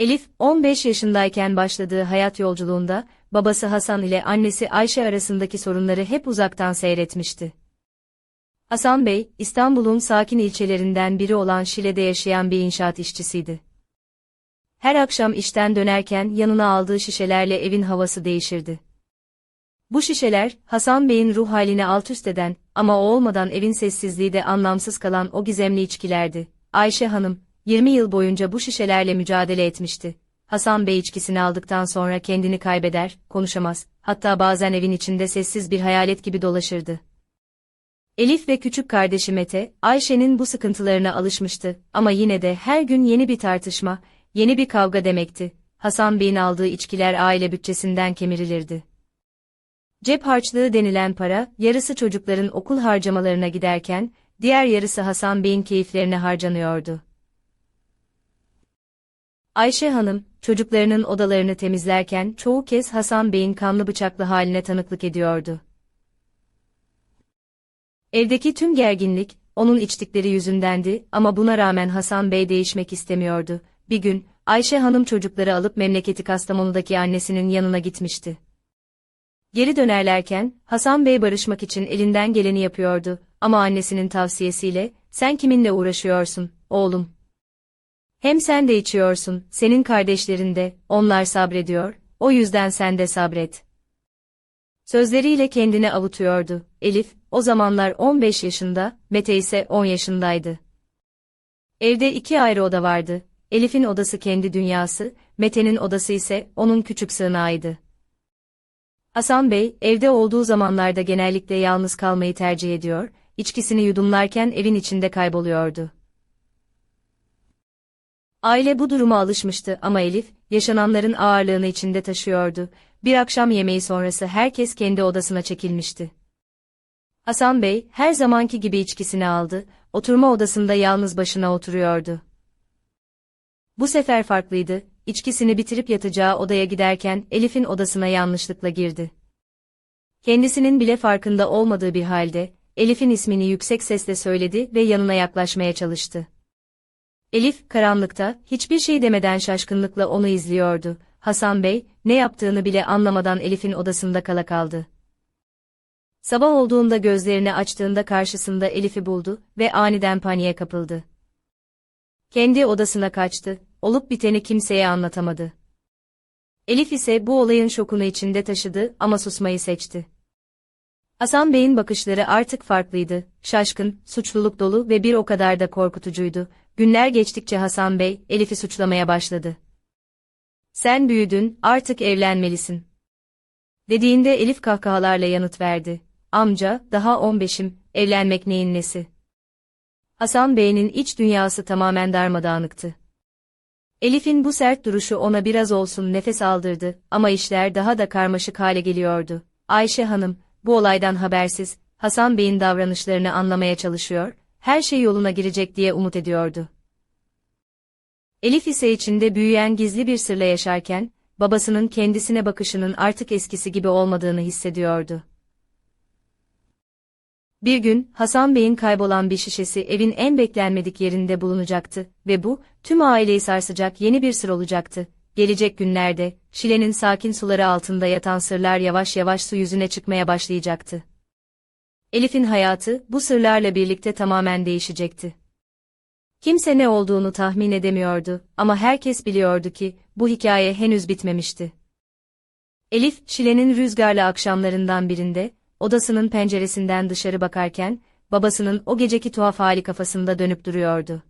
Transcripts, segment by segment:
Elif, 15 yaşındayken başladığı hayat yolculuğunda, babası Hasan ile annesi Ayşe arasındaki sorunları hep uzaktan seyretmişti. Hasan Bey, İstanbul'un sakin ilçelerinden biri olan Şile'de yaşayan bir inşaat işçisiydi. Her akşam işten dönerken yanına aldığı şişelerle evin havası değişirdi. Bu şişeler, Hasan Bey'in ruh halini alt üst eden ama o olmadan evin sessizliği de anlamsız kalan o gizemli içkilerdi. Ayşe Hanım, 20 yıl boyunca bu şişelerle mücadele etmişti. Hasan Bey içkisini aldıktan sonra kendini kaybeder, konuşamaz, hatta bazen evin içinde sessiz bir hayalet gibi dolaşırdı. Elif ve küçük kardeşi Mete, Ayşe'nin bu sıkıntılarına alışmıştı ama yine de her gün yeni bir tartışma, yeni bir kavga demekti. Hasan Bey'in aldığı içkiler aile bütçesinden kemirilirdi. Cep harçlığı denilen para, yarısı çocukların okul harcamalarına giderken, diğer yarısı Hasan Bey'in keyiflerine harcanıyordu. Ayşe Hanım, çocuklarının odalarını temizlerken çoğu kez Hasan Bey'in kanlı bıçaklı haline tanıklık ediyordu. Evdeki tüm gerginlik, onun içtikleri yüzündendi ama buna rağmen Hasan Bey değişmek istemiyordu. Bir gün, Ayşe Hanım çocukları alıp memleketi Kastamonu'daki annesinin yanına gitmişti. Geri dönerlerken, Hasan Bey barışmak için elinden geleni yapıyordu ama annesinin tavsiyesiyle, sen kiminle uğraşıyorsun, oğlum? Hem sen de içiyorsun, senin kardeşlerin de, onlar sabrediyor, o yüzden sen de sabret. Sözleriyle kendini avutuyordu. Elif, o zamanlar 15 yaşında, Mete ise 10 yaşındaydı. Evde iki ayrı oda vardı. Elif'in odası kendi dünyası, Mete'nin odası ise onun küçük sığınağıydı. Hasan Bey, evde olduğu zamanlarda genellikle yalnız kalmayı tercih ediyor, içkisini yudumlarken evin içinde kayboluyordu. Aile bu duruma alışmıştı ama Elif, yaşananların ağırlığını içinde taşıyordu. Bir akşam yemeği sonrası herkes kendi odasına çekilmişti. Hasan Bey, her zamanki gibi içkisini aldı, oturma odasında yalnız başına oturuyordu. Bu sefer farklıydı, içkisini bitirip yatacağı odaya giderken Elif'in odasına yanlışlıkla girdi. Kendisinin bile farkında olmadığı bir halde, Elif'in ismini yüksek sesle söyledi ve yanına yaklaşmaya çalıştı. Elif, karanlıkta, hiçbir şey demeden şaşkınlıkla onu izliyordu. Hasan Bey, ne yaptığını bile anlamadan Elif'in odasında kala kaldı. Sabah olduğunda gözlerini açtığında karşısında Elif'i buldu ve aniden paniğe kapıldı. Kendi odasına kaçtı, olup biteni kimseye anlatamadı. Elif ise bu olayın şokunu içinde taşıdı ama susmayı seçti. Hasan Bey'in bakışları artık farklıydı, şaşkın, suçluluk dolu ve bir o kadar da korkutucuydu. Günler geçtikçe Hasan Bey, Elif'i suçlamaya başladı. Sen büyüdün, artık evlenmelisin. Dediğinde Elif kahkahalarla yanıt verdi. Amca, daha 15'im, evlenmek neyin nesi? Hasan Bey'in iç dünyası tamamen darmadağınıktı. Elif'in bu sert duruşu ona biraz olsun nefes aldırdı ama işler daha da karmaşık hale geliyordu. Ayşe Hanım, bu olaydan habersiz, Hasan Bey'in davranışlarını anlamaya çalışıyor, her şey yoluna girecek diye umut ediyordu. Elif ise içinde büyüyen gizli bir sırla yaşarken, babasının kendisine bakışının artık eskisi gibi olmadığını hissediyordu. Bir gün, Hasan Bey'in kaybolan bir şişesi evin en beklenmedik yerinde bulunacaktı ve bu, tüm aileyi sarsacak yeni bir sır olacaktı. Gelecek günlerde, Şile'nin sakin suları altında yatan sırlar yavaş yavaş su yüzüne çıkmaya başlayacaktı. Elif'in hayatı, bu sırlarla birlikte tamamen değişecekti. Kimse ne olduğunu tahmin edemiyordu ama herkes biliyordu ki, bu hikaye henüz bitmemişti. Elif, Şile'nin rüzgarlı akşamlarından birinde, odasının penceresinden dışarı bakarken, babasının o geceki tuhaf hali kafasında dönüp duruyordu.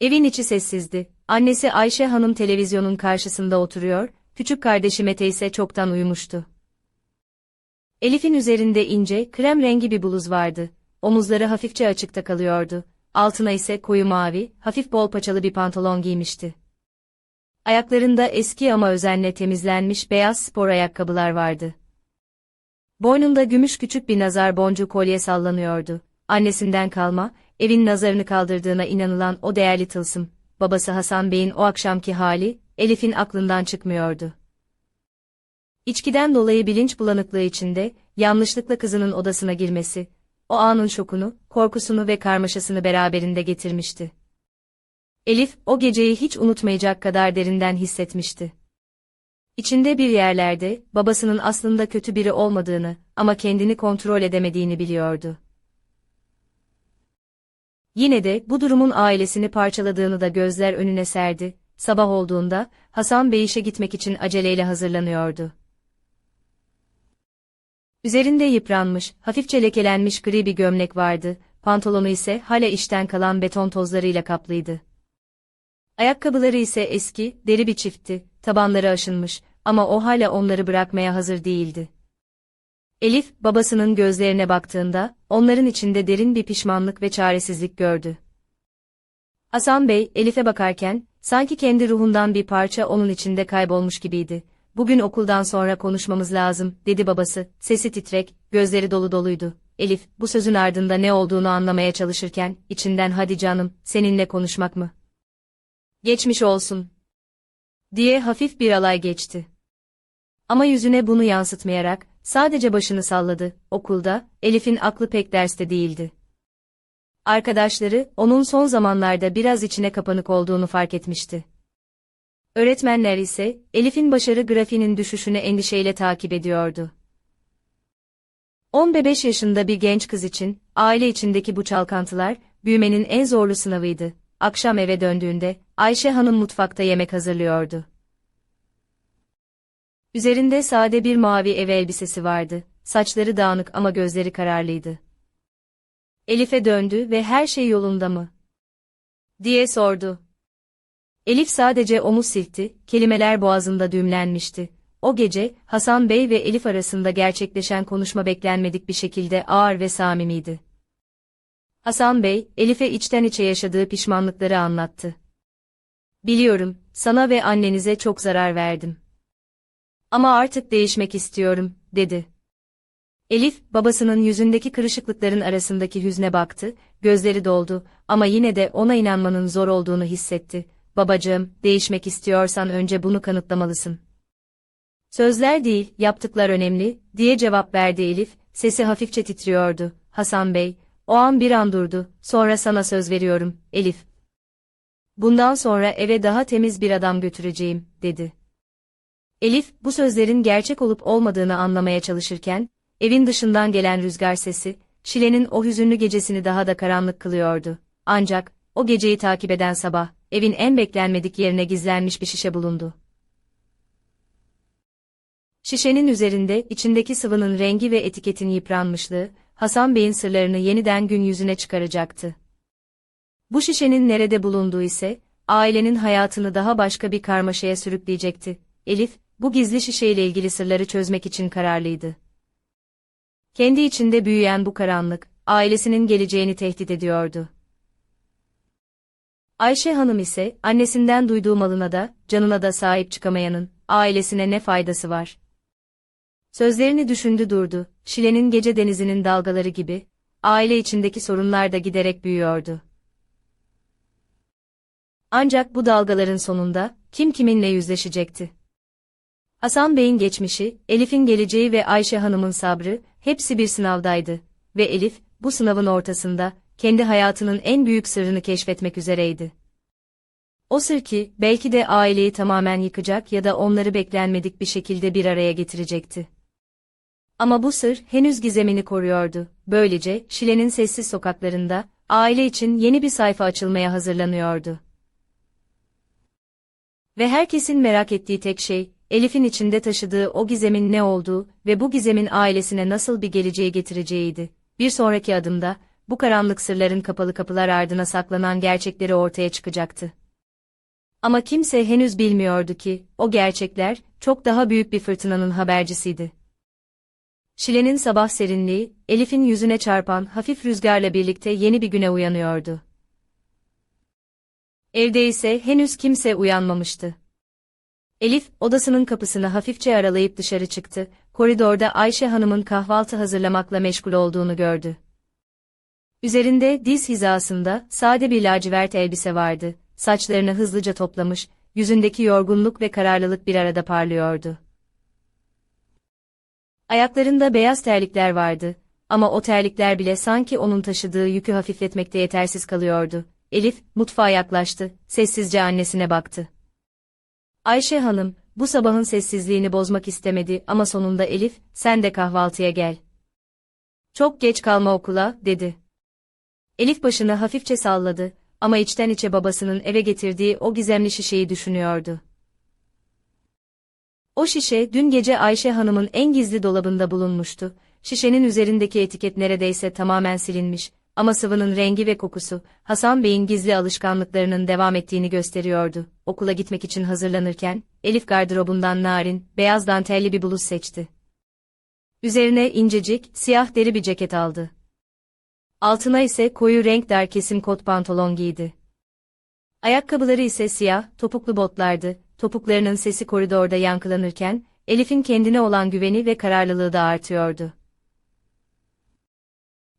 Evin içi sessizdi. Annesi Ayşe Hanım televizyonun karşısında oturuyor, küçük kardeşi Mete ise çoktan uyumuştu. Elif'in üzerinde ince, krem rengi bir bluz vardı. Omuzları hafifçe açıkta kalıyordu. Altına ise koyu mavi, hafif bol paçalı bir pantolon giymişti. Ayaklarında eski ama özenle temizlenmiş beyaz spor ayakkabılar vardı. Boynunda gümüş küçük bir nazar boncuğu kolye sallanıyordu. Annesinden kalma, evin nazarını kaldırdığına inanılan o değerli tılsım, babası Hasan Bey'in o akşamki hali, Elif'in aklından çıkmıyordu. İçkiden dolayı bilinç bulanıklığı içinde, yanlışlıkla kızının odasına girmesi, o anın şokunu, korkusunu ve karmaşasını beraberinde getirmişti. Elif, o geceyi hiç unutmayacak kadar derinden hissetmişti. İçinde bir yerlerde, babasının aslında kötü biri olmadığını ama kendini kontrol edemediğini biliyordu. Yine de bu durumun ailesini parçaladığını da gözler önüne serdi. Sabah olduğunda Hasan Bey işe gitmek için aceleyle hazırlanıyordu. Üzerinde yıpranmış, hafifçe lekelenmiş gri bir gömlek vardı, pantolonu ise hala işten kalan beton tozlarıyla kaplıydı. Ayakkabıları ise eski, deri bir çiftti, tabanları aşınmış ama o hala onları bırakmaya hazır değildi. Elif, babasının gözlerine baktığında, onların içinde derin bir pişmanlık ve çaresizlik gördü. Hasan Bey, Elif'e bakarken, sanki kendi ruhundan bir parça onun içinde kaybolmuş gibiydi. Bugün okuldan sonra konuşmamız lazım, dedi babası, sesi titrek, gözleri dolu doluydu. Elif, bu sözün ardında ne olduğunu anlamaya çalışırken, içinden hadi canım, seninle konuşmak mı? Geçmiş olsun. Diye hafif bir alay geçti. Ama yüzüne bunu yansıtmayarak, sadece başını salladı. Okulda, Elif'in aklı pek derste değildi. Arkadaşları, onun son zamanlarda biraz içine kapanık olduğunu fark etmişti. Öğretmenler ise, Elif'in başarı grafiğinin düşüşünü endişeyle takip ediyordu. 15 yaşında bir genç kız için, aile içindeki bu çalkantılar, büyümenin en zorlu sınavıydı. Akşam eve döndüğünde, Ayşe Hanım mutfakta yemek hazırlıyordu. Üzerinde sade bir mavi ev elbisesi vardı, saçları dağınık ama gözleri kararlıydı. Elif'e döndü ve her şey yolunda mı? diye sordu. Elif sadece omuz silkti, kelimeler boğazında düğümlenmişti. O gece, Hasan Bey ve Elif arasında gerçekleşen konuşma beklenmedik bir şekilde ağır ve samimiydi. Hasan Bey, Elif'e içten içe yaşadığı pişmanlıkları anlattı. Biliyorum, sana ve annenize çok zarar verdim. Ama artık değişmek istiyorum, dedi. Elif, babasının yüzündeki kırışıklıkların arasındaki hüzne baktı, gözleri doldu ama yine de ona inanmanın zor olduğunu hissetti. Babacığım, değişmek istiyorsan önce bunu kanıtlamalısın. Sözler değil, yaptıklar önemli, diye cevap verdi Elif, sesi hafifçe titriyordu. Hasan Bey, o an bir an durdu, sonra sana söz veriyorum, Elif. Bundan sonra eve daha temiz bir adam götüreceğim, dedi. Elif, bu sözlerin gerçek olup olmadığını anlamaya çalışırken, evin dışından gelen rüzgar sesi, Şile'nin o hüzünlü gecesini daha da karanlık kılıyordu. Ancak, o geceyi takip eden sabah, evin en beklenmedik yerine gizlenmiş bir şişe bulundu. Şişenin üzerinde içindeki sıvının rengi ve etiketin yıpranmışlığı, Hasan Bey'in sırlarını yeniden gün yüzüne çıkaracaktı. Bu şişenin nerede bulunduğu ise, ailenin hayatını daha başka bir karmaşaya sürükleyecekti. Elif, bu gizli şişeyle ilgili sırları çözmek için kararlıydı. Kendi içinde büyüyen bu karanlık, ailesinin geleceğini tehdit ediyordu. Ayşe Hanım ise, annesinden duyduğu malına da, canına da sahip çıkamayanın, ailesine ne faydası var? Sözlerini düşündü durdu, Şile'nin gece denizinin dalgaları gibi, aile içindeki sorunlar da giderek büyüyordu. Ancak bu dalgaların sonunda, kim kiminle yüzleşecekti? Hasan Bey'in geçmişi, Elif'in geleceği ve Ayşe Hanım'ın sabrı, hepsi bir sınavdaydı. Ve Elif, bu sınavın ortasında, kendi hayatının en büyük sırrını keşfetmek üzereydi. O sır ki, belki de aileyi tamamen yıkacak ya da onları beklenmedik bir şekilde bir araya getirecekti. Ama bu sır henüz gizemini koruyordu. Böylece Şile'nin sessiz sokaklarında aile için yeni bir sayfa açılmaya hazırlanıyordu. Ve herkesin merak ettiği tek şey Elif'in içinde taşıdığı o gizemin ne olduğu ve bu gizemin ailesine nasıl bir geleceği getireceğiydi. Bir sonraki adımda bu karanlık sırların kapalı kapılar ardına saklanan gerçekleri ortaya çıkacaktı. Ama kimse henüz bilmiyordu ki o gerçekler çok daha büyük bir fırtınanın habercisiydi. Şile'nin sabah serinliği, Elif'in yüzüne çarpan hafif rüzgarla birlikte yeni bir güne uyanıyordu. Evde ise henüz kimse uyanmamıştı. Elif, odasının kapısını hafifçe aralayıp dışarı çıktı, koridorda Ayşe Hanım'ın kahvaltı hazırlamakla meşgul olduğunu gördü. Üzerinde diz hizasında sade bir lacivert elbise vardı, saçlarını hızlıca toplamış, yüzündeki yorgunluk ve kararlılık bir arada parlıyordu. Ayaklarında beyaz terlikler vardı ama o terlikler bile sanki onun taşıdığı yükü hafifletmekte yetersiz kalıyordu. Elif, mutfağa yaklaştı, sessizce annesine baktı. Ayşe Hanım, bu sabahın sessizliğini bozmak istemedi ama sonunda Elif, sen de kahvaltıya gel. Çok geç kalma okula, dedi. Elif başını hafifçe salladı ama içten içe babasının eve getirdiği o gizemli şişeyi düşünüyordu. O şişe dün gece Ayşe Hanım'ın en gizli dolabında bulunmuştu. Şişenin üzerindeki etiket neredeyse tamamen silinmiş ama sıvının rengi ve kokusu Hasan Bey'in gizli alışkanlıklarının devam ettiğini gösteriyordu. Okula gitmek için hazırlanırken Elif gardırobundan narin, beyaz dantelli bir bluz seçti. Üzerine incecik, siyah deri bir ceket aldı. Altına ise koyu renk dar kesim kot pantolon giydi. Ayakkabıları ise siyah, topuklu botlardı. Topuklarının sesi koridorda yankılanırken, Elif'in kendine olan güveni ve kararlılığı da artıyordu.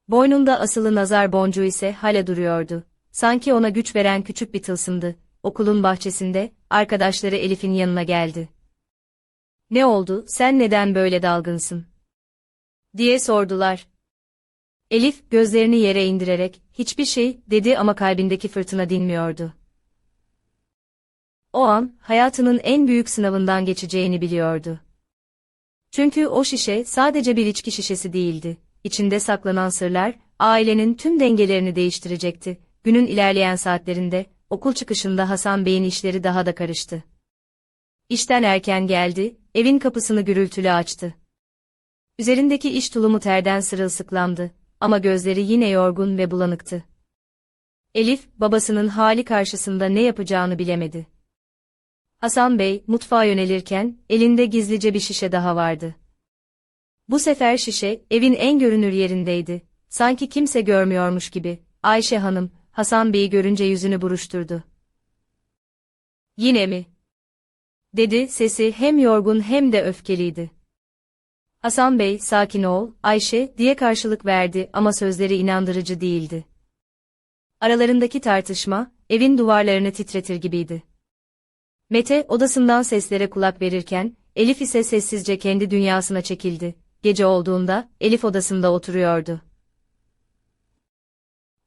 Boynunda asılı nazar boncuğu ise hala duruyordu. Sanki ona güç veren küçük bir tılsımdı. Okulun bahçesinde, arkadaşları Elif'in yanına geldi. Ne oldu, sen neden böyle dalgınsın? diye sordular. Elif, gözlerini yere indirerek, hiçbir şey, dedi ama kalbindeki fırtına dinmiyordu. O an, hayatının en büyük sınavından geçeceğini biliyordu. Çünkü o şişe sadece bir içki şişesi değildi. İçinde saklanan sırlar, ailenin tüm dengelerini değiştirecekti. Günün ilerleyen saatlerinde, okul çıkışında Hasan Bey'in işleri daha da karıştı. İşten erken geldi, evin kapısını gürültülü açtı. Üzerindeki iş tulumu terden sırılsıklamdı ama gözleri yine yorgun ve bulanıktı. Elif, babasının hali karşısında ne yapacağını bilemedi. Hasan Bey, mutfağa yönelirken, elinde gizlice bir şişe daha vardı. Bu sefer şişe, evin en görünür yerindeydi. Sanki kimse görmüyormuş gibi. Ayşe Hanım, Hasan Bey'i görünce yüzünü buruşturdu. Yine mi? Dedi, sesi hem yorgun hem de öfkeliydi. Hasan Bey, sakin ol, Ayşe, diye karşılık verdi ama sözleri inandırıcı değildi. Aralarındaki tartışma, evin duvarlarını titretir gibiydi. Mete, odasından seslere kulak verirken, Elif ise sessizce kendi dünyasına çekildi. Gece olduğunda, Elif odasında oturuyordu.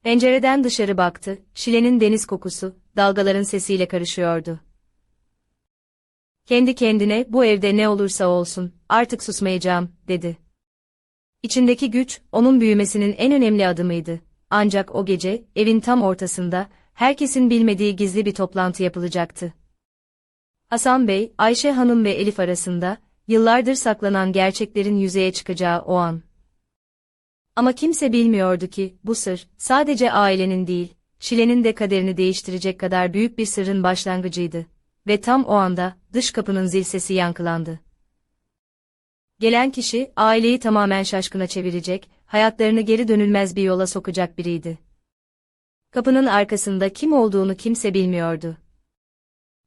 Pencereden dışarı baktı, şilenin deniz kokusu, dalgaların sesiyle karışıyordu. Kendi kendine, bu evde ne olursa olsun, artık susmayacağım, dedi. İçindeki güç, onun büyümesinin en önemli adımıydı. Ancak o gece, evin tam ortasında, herkesin bilmediği gizli bir toplantı yapılacaktı. Hasan Bey, Ayşe Hanım ve Elif arasında, yıllardır saklanan gerçeklerin yüzeye çıkacağı o an. Ama kimse bilmiyordu ki, bu sır, sadece ailenin değil, Şile'nin de kaderini değiştirecek kadar büyük bir sırrın başlangıcıydı. Ve tam o anda, dış kapının zil sesi yankılandı. Gelen kişi, aileyi tamamen şaşkına çevirecek, hayatlarını geri dönülmez bir yola sokacak biriydi. Kapının arkasında kim olduğunu kimse bilmiyordu.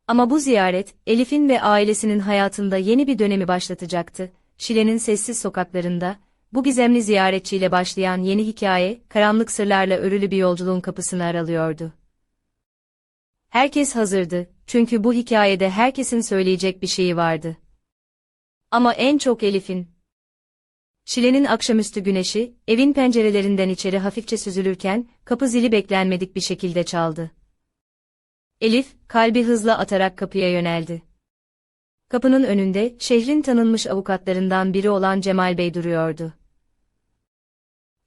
Ama bu ziyaret, Elif'in ve ailesinin hayatında yeni bir dönemi başlatacaktı. Şile'nin sessiz sokaklarında, bu gizemli ziyaretçiyle başlayan yeni hikaye, karanlık sırlarla örülü bir yolculuğun kapısını aralıyordu. Herkes hazırdı, çünkü bu hikayede herkesin söyleyecek bir şeyi vardı. Ama en çok Elif'in. Şile'nin akşamüstü güneşi, evin pencerelerinden içeri hafifçe süzülürken, kapı zili beklenmedik bir şekilde çaldı. Elif, kalbi hızla atarak kapıya yöneldi. Kapının önünde, şehrin tanınmış avukatlarından biri olan Cemal Bey duruyordu.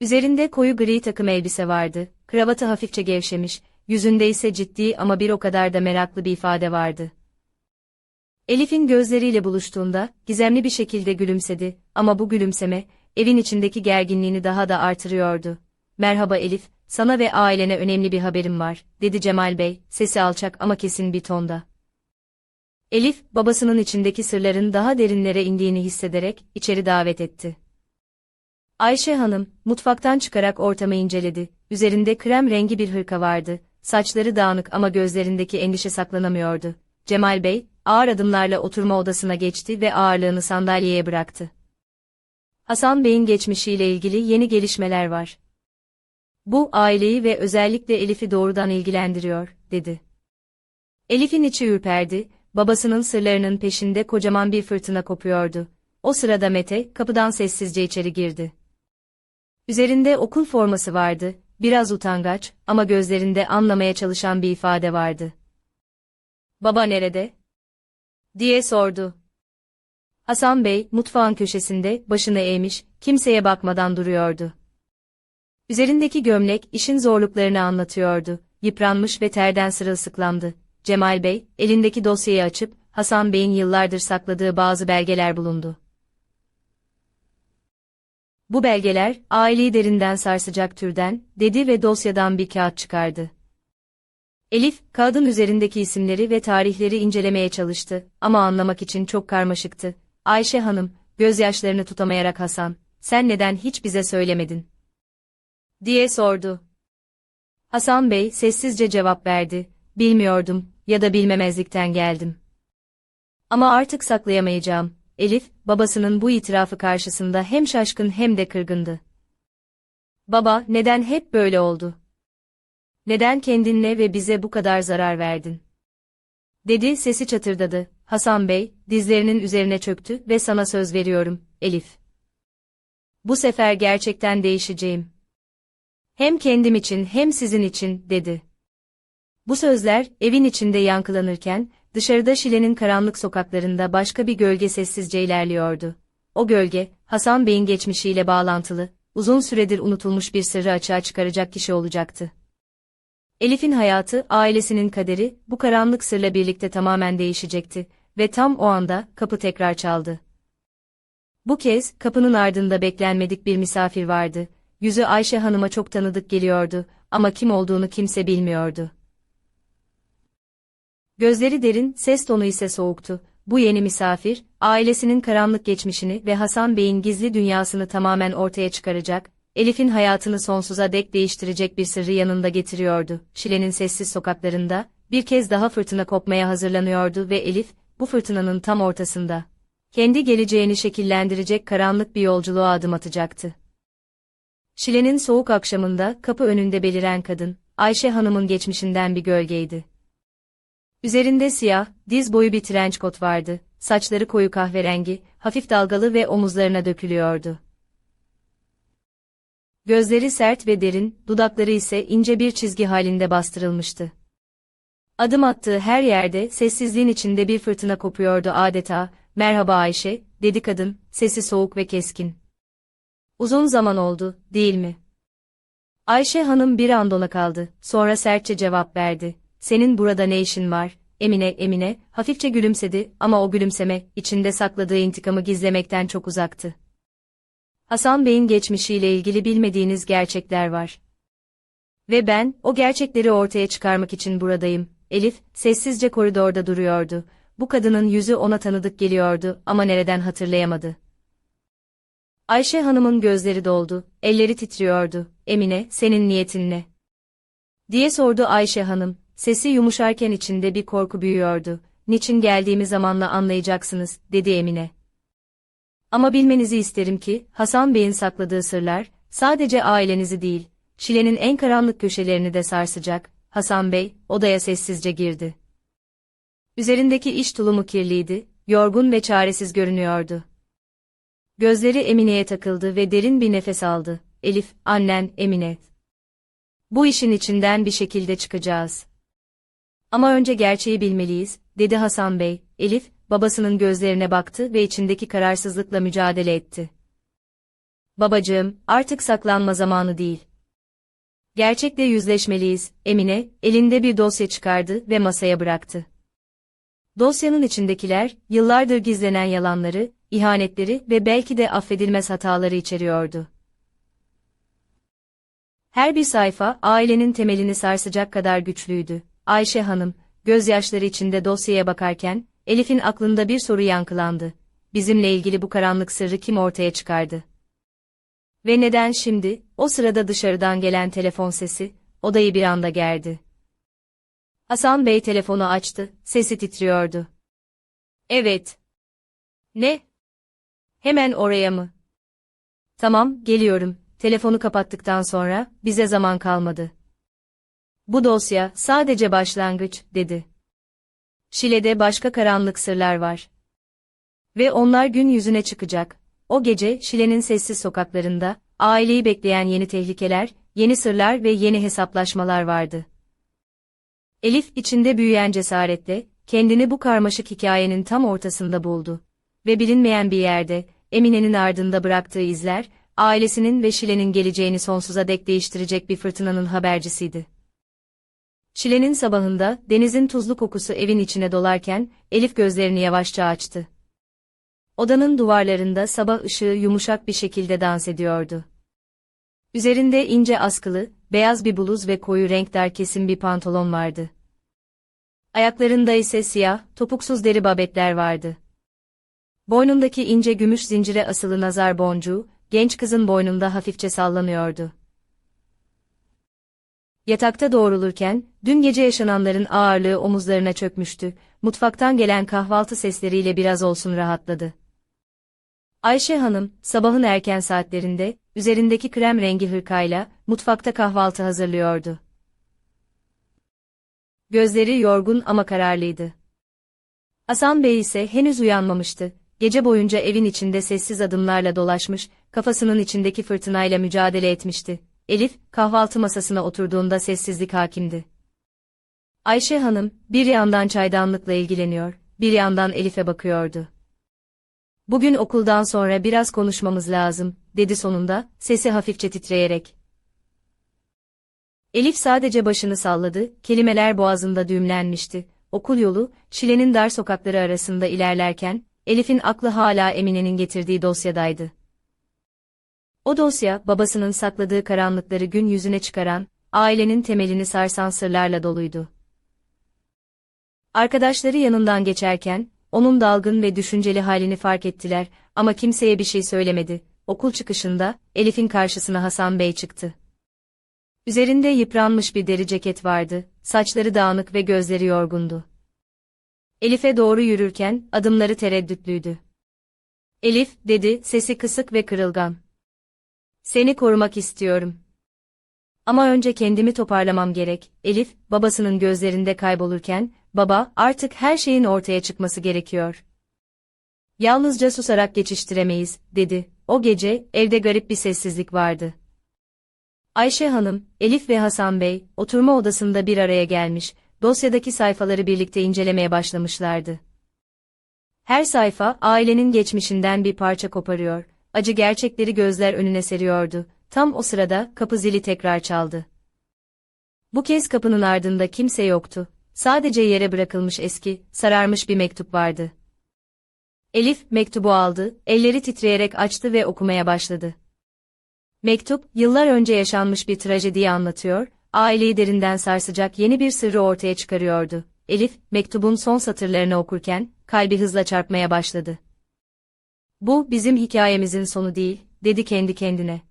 Üzerinde koyu gri takım elbise vardı, kravatı hafifçe gevşemiş, yüzünde ise ciddi ama bir o kadar da meraklı bir ifade vardı. Elif'in gözleriyle buluştuğunda, gizemli bir şekilde gülümsedi ama bu gülümseme, evin içindeki gerginliğini daha da artırıyordu. Merhaba Elif, sana ve ailene önemli bir haberim var, dedi Cemal Bey, sesi alçak ama kesin bir tonda. Elif, babasının içindeki sırların daha derinlere indiğini hissederek, içeri davet etti. Ayşe Hanım, mutfaktan çıkarak ortamı inceledi, üzerinde krem rengi bir hırka vardı, saçları dağınık ama gözlerindeki endişe saklanamıyordu. Cemal Bey, ağır adımlarla oturma odasına geçti ve ağırlığını sandalyeye bıraktı. Hasan Bey'in geçmişiyle ilgili yeni gelişmeler var. Bu, aileyi ve özellikle Elif'i doğrudan ilgilendiriyor, dedi. Elif'in içi ürperdi, babasının sırlarının peşinde kocaman bir fırtına kopuyordu. O sırada Mete, kapıdan sessizce içeri girdi. Üzerinde okul forması vardı, biraz utangaç ama gözlerinde anlamaya çalışan bir ifade vardı. Baba nerede? diye sordu. Hasan Bey, mutfağın köşesinde, başını eğmiş, kimseye bakmadan duruyordu. Üzerindeki gömlek, işin zorluklarını anlatıyordu. Yıpranmış ve terden sırılsıklamdı. Cemal Bey, elindeki dosyayı açıp, Hasan Bey'in yıllardır sakladığı bazı belgeler bulundu. Bu belgeler, aileyi derinden sarsacak türden, dedi ve dosyadan bir kağıt çıkardı. Elif, kağıdın üzerindeki isimleri ve tarihleri incelemeye çalıştı ama anlamak için çok karmaşıktı. Ayşe Hanım, gözyaşlarını tutamayarak Hasan, sen neden hiç bize söylemedin? diye sordu. Hasan Bey sessizce cevap verdi, bilmiyordum ya da bilmemezlikten geldim. Ama artık saklayamayacağım. Elif, babasının bu itirafı karşısında hem şaşkın hem de kırgındı. Baba, neden hep böyle oldu? Neden kendinle ve bize bu kadar zarar verdin? Dedi sesi çatırdadı. Hasan Bey, dizlerinin üzerine çöktü ve sana söz veriyorum, Elif. Bu sefer gerçekten değişeceğim. Hem kendim için hem sizin için, dedi. Bu sözler, evin içinde yankılanırken, dışarıda Şile'nin karanlık sokaklarında başka bir gölge sessizce ilerliyordu. O gölge, Hasan Bey'in geçmişiyle bağlantılı, uzun süredir unutulmuş bir sırrı açığa çıkaracak kişi olacaktı. Elif'in hayatı, ailesinin kaderi, bu karanlık sırla birlikte tamamen değişecekti ve tam o anda kapı tekrar çaldı. Bu kez kapının ardında beklenmedik bir misafir vardı. Yüzü Ayşe Hanım'a çok tanıdık geliyordu ama kim olduğunu kimse bilmiyordu. Gözleri derin, ses tonu ise soğuktu. Bu yeni misafir, ailesinin karanlık geçmişini ve Hasan Bey'in gizli dünyasını tamamen ortaya çıkaracak, Elif'in hayatını sonsuza dek değiştirecek bir sırrı yanında getiriyordu. Şile'nin sessiz sokaklarında, bir kez daha fırtına kopmaya hazırlanıyordu ve Elif, bu fırtınanın tam ortasında. Kendi geleceğini şekillendirecek karanlık bir yolculuğa adım atacaktı. Şile'nin soğuk akşamında kapı önünde beliren kadın, Ayşe Hanım'ın geçmişinden bir gölgeydi. Üzerinde siyah, diz boyu bir trenç kot vardı, saçları koyu kahverengi, hafif dalgalı ve omuzlarına dökülüyordu. Gözleri sert ve derin, dudakları ise ince bir çizgi halinde bastırılmıştı. Adım attığı her yerde sessizliğin içinde bir fırtına kopuyordu adeta. Merhaba Ayşe, dedi kadın, sesi soğuk ve keskin. Uzun zaman oldu, değil mi? Ayşe hanım bir an dona kaldı, sonra sertçe cevap verdi. Senin burada ne işin var? Emine, Emine, hafifçe gülümsedi ama o gülümseme, içinde sakladığı intikamı gizlemekten çok uzaktı. Hasan Bey'in geçmişiyle ilgili bilmediğiniz gerçekler var. Ve ben, o gerçekleri ortaya çıkarmak için buradayım. Elif, sessizce koridorda duruyordu. Bu kadının yüzü ona tanıdık geliyordu ama nereden hatırlayamadı. Ayşe Hanım'ın gözleri doldu, elleri titriyordu. Emine, senin niyetin ne? Diye sordu Ayşe Hanım, sesi yumuşarken içinde bir korku büyüyordu. Niçin geldiğimi zamanla anlayacaksınız, dedi Emine. Ama bilmenizi isterim ki, Hasan Bey'in sakladığı sırlar, sadece ailenizi değil, Şile'nin en karanlık köşelerini de sarsacak. Hasan Bey, odaya sessizce girdi. Üzerindeki iş tulumu kirliydi, yorgun ve çaresiz görünüyordu. Gözleri Emine'ye takıldı ve derin bir nefes aldı. Elif, annen, Emine. Bu işin içinden bir şekilde çıkacağız. Ama önce gerçeği bilmeliyiz, dedi Hasan Bey. Elif, babasının gözlerine baktı ve içindeki kararsızlıkla mücadele etti. Babacığım, artık saklanma zamanı değil. Gerçekle yüzleşmeliyiz, Emine, elinde bir dosya çıkardı ve masaya bıraktı. Dosyanın içindekiler, yıllardır gizlenen yalanları, ihanetleri ve belki de affedilmez hataları içeriyordu. Her bir sayfa, ailenin temelini sarsacak kadar güçlüydü. Ayşe Hanım, gözyaşları içinde dosyaya bakarken, Elif'in aklında bir soru yankılandı. Bizimle ilgili bu karanlık sırrı kim ortaya çıkardı? Ve neden şimdi, o sırada dışarıdan gelen telefon sesi, odayı bir anda gerdi. Hasan Bey telefonu açtı, sesi titriyordu. Evet. Ne? Hemen oraya mı? Tamam, geliyorum. Telefonu kapattıktan sonra, bize zaman kalmadı. Bu dosya, sadece başlangıç, dedi. Şile'de başka karanlık sırlar var. Ve onlar gün yüzüne çıkacak. O gece Şile'nin sessiz sokaklarında, aileyi bekleyen yeni tehlikeler, yeni sırlar ve yeni hesaplaşmalar vardı. Elif içinde büyüyen cesaretle, kendini bu karmaşık hikayenin tam ortasında buldu. Ve bilinmeyen bir yerde, Emine'nin ardında bıraktığı izler, ailesinin ve Şile'nin geleceğini sonsuza dek değiştirecek bir fırtınanın habercisiydi. Şile'nin sabahında, denizin tuzlu kokusu evin içine dolarken, Elif gözlerini yavaşça açtı. Odanın duvarlarında sabah ışığı yumuşak bir şekilde dans ediyordu. Üzerinde ince askılı, beyaz bir bluz ve koyu renk dar kesim bir pantolon vardı. Ayaklarında ise siyah, topuksuz deri babetler vardı. Boynundaki ince gümüş zincire asılı nazar boncuğu, genç kızın boynunda hafifçe sallanıyordu. Yatakta doğrulurken, dün gece yaşananların ağırlığı omuzlarına çökmüştü, mutfaktan gelen kahvaltı sesleriyle biraz olsun rahatladı. Ayşe Hanım, sabahın erken saatlerinde, üzerindeki krem rengi hırkayla, mutfakta kahvaltı hazırlıyordu. Gözleri yorgun ama kararlıydı. Hasan Bey ise henüz uyanmamıştı. Gece boyunca evin içinde sessiz adımlarla dolaşmış, kafasının içindeki fırtınayla mücadele etmişti. Elif, kahvaltı masasına oturduğunda sessizlik hakimdi. Ayşe Hanım, bir yandan çaydanlıkla ilgileniyor, bir yandan Elif'e bakıyordu. Bugün okuldan sonra biraz konuşmamız lazım, dedi sonunda, sesi hafifçe titreyerek. Elif sadece başını salladı, kelimeler boğazında düğümlenmişti. Okul yolu, Şile'nin dar sokakları arasında ilerlerken, Elif'in aklı hala Emine'nin getirdiği dosyadaydı. O dosya, babasının sakladığı karanlıkları gün yüzüne çıkaran, ailenin temelini sarsan sırlarla doluydu. Arkadaşları yanından geçerken, onun dalgın ve düşünceli halini fark ettiler ama kimseye bir şey söylemedi. Okul çıkışında, Elif'in karşısına Hasan Bey çıktı. Üzerinde yıpranmış bir deri ceket vardı, saçları dağınık ve gözleri yorgundu. Elif'e doğru yürürken, adımları tereddütlüydü. Elif, dedi, sesi kısık ve kırılgan. Seni korumak istiyorum. Ama önce kendimi toparlamam gerek. Elif, babasının gözlerinde kaybolurken, baba, artık her şeyin ortaya çıkması gerekiyor. Yalnızca susarak geçiştiremeyiz, dedi. O gece, evde garip bir sessizlik vardı. Ayşe Hanım, Elif ve Hasan Bey, oturma odasında bir araya gelmiş, dosyadaki sayfaları birlikte incelemeye başlamışlardı. Her sayfa, ailenin geçmişinden bir parça koparıyor, acı gerçekleri gözler önüne seriyordu. Tam o sırada, kapı zili tekrar çaldı. Bu kez kapının ardında kimse yoktu. Sadece yere bırakılmış eski, sararmış bir mektup vardı. Elif, mektubu aldı, elleri titreyerek açtı ve okumaya başladı. Mektup, yıllar önce yaşanmış bir trajediyi anlatıyor, aileyi derinden sarsacak yeni bir sırrı ortaya çıkarıyordu. Elif, mektubun son satırlarını okurken, kalbi hızla çarpmaya başladı. Bu, bizim hikayemizin sonu değil, dedi kendi kendine.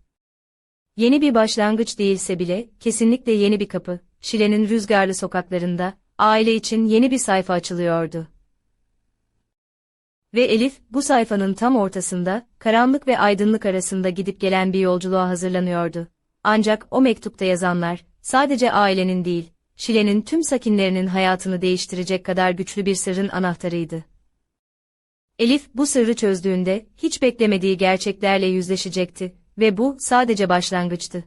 Yeni bir başlangıç değilse bile, kesinlikle yeni bir kapı, Şile'nin rüzgarlı sokaklarında, aile için yeni bir sayfa açılıyordu. Ve Elif, bu sayfanın tam ortasında, karanlık ve aydınlık arasında gidip gelen bir yolculuğa hazırlanıyordu. Ancak o mektupta yazanlar, sadece ailenin değil, Şile'nin tüm sakinlerinin hayatını değiştirecek kadar güçlü bir sırrın anahtarıydı. Elif bu sırrı çözdüğünde, hiç beklemediği gerçeklerle yüzleşecekti ve bu sadece başlangıçtı.